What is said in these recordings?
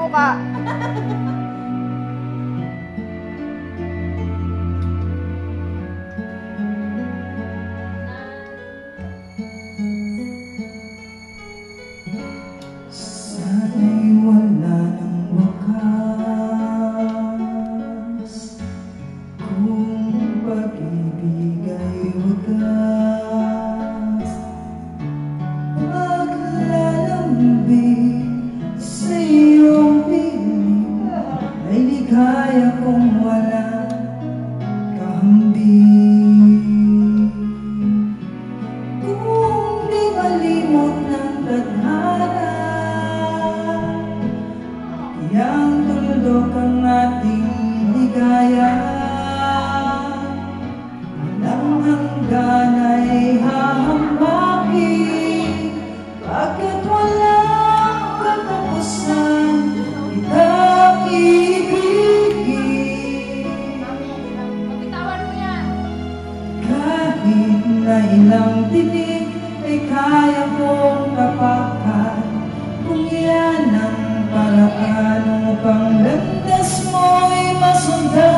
Muka. Sana'y Ay ligaya kung wala kahambing Kung di malimot ng tadhana Yang tuldok ang ating ligaya. Walang hanggan ilang tinig ay kaya kong tapakan Kung yan ang paraan upang landas mo'y masundan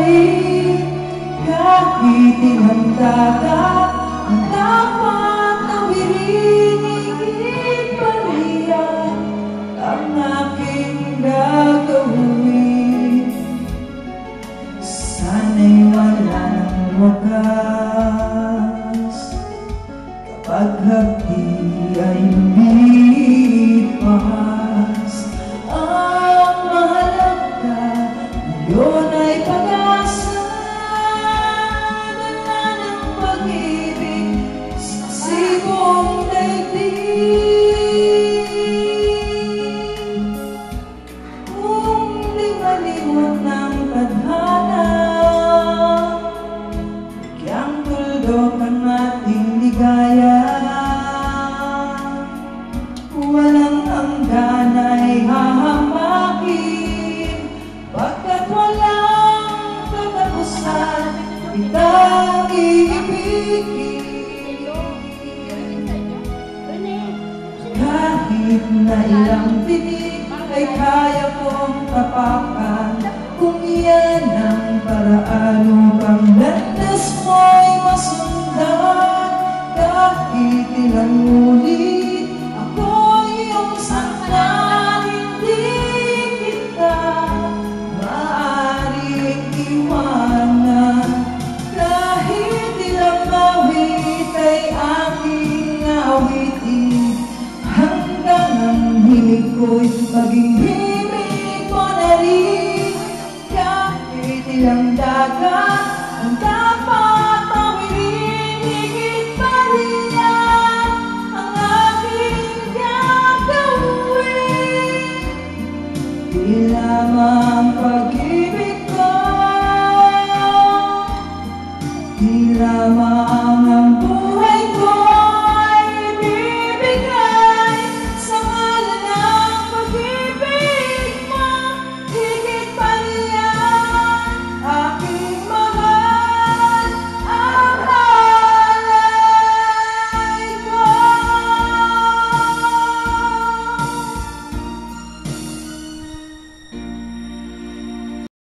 rin Kahit ilang dagat ang dapat tawirin Higit pa riyan ang aking gagawin. Sana'y wala ng wakas Kapag hapdi ay lumipas kahit na ilang tinig ay kaya kong tapakan Kung iyan ang paraan ko'y maging himig mo na rin. Kahit ilang dagat ang dapat tawirin Higit pa rin yan ang aking gagawin. Di lamang